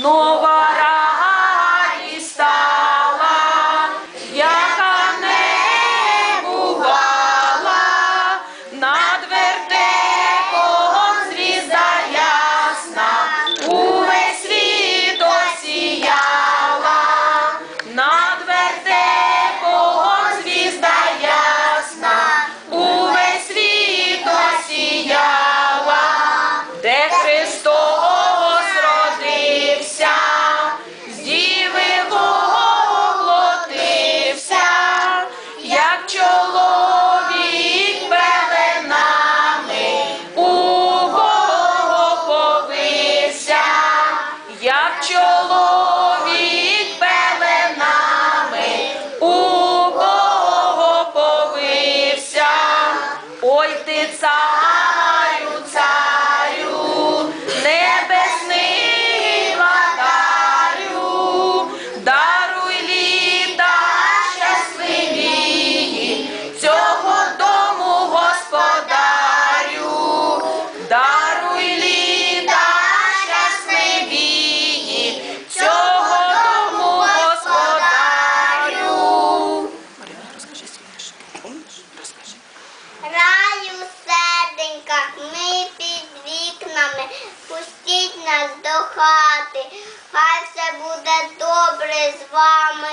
нова чоловік пеленами у повився. Ой ти царю, нас до хати, хай все буде добре з вами.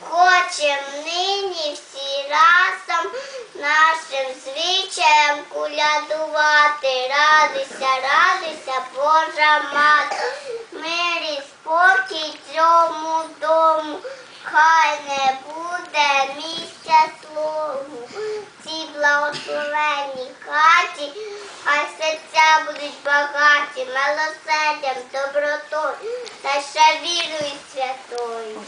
Хочем нині всі разом нашим звичаєм кулядувати. Радуйся, радуйся, Божа мати, мир і спокій цьому дому, хай не буде місця слому. В Цій благословенній хаті, хай серця будуть багаті, милосердям, добротою, та ще вірою святою.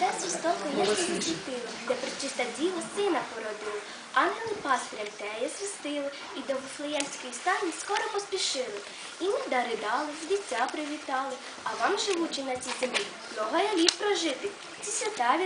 Христос Востоку ясно світило, де причиста діва сина породила. Ангели пастирям теє звістили, і до Вифлеємської стані скоро поспішили. І ми дари дали, дитя привітали, а вам, живучи на цій землі, много літ прожити, ці свята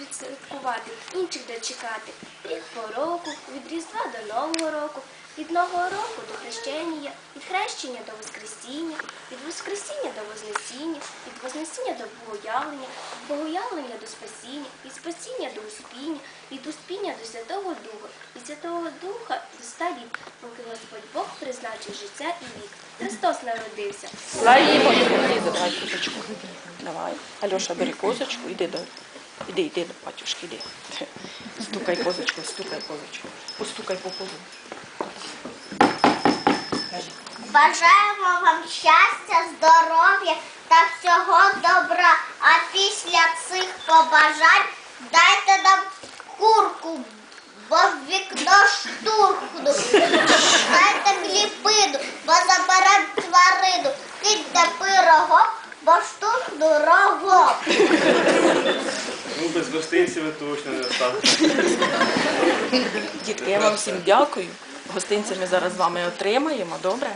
відсвяткувати, інших дочекати. Рік по року, від Різдва Нового року, від Нового року до хрещення, від хрещення до Воскресіння, від Воскресіння до Вознесіння, від Вознесіння до Богоявлення, від Богоявлення до Спасіння, від Спасіння до Успіння, від Успіння до Святого Духа, від Святого Духа до ста літ, поки Господь Бог призначив життя і вік. Христос народився. Давай козочку. Давай. Альоша, бери козочку, іди до. Іди, іди до батюшки, іди. Стукай козочку, стукай козочку. Постукай по полу. Бажаємо вам щастя, здоров'я та всього добра. А після цих побажань дайте нам курку, бо в вікно штурхну. гостинцями точно не останеться. Дітки, я вам всім дякую. Гостинці ми зараз з вами отримаємо, добре?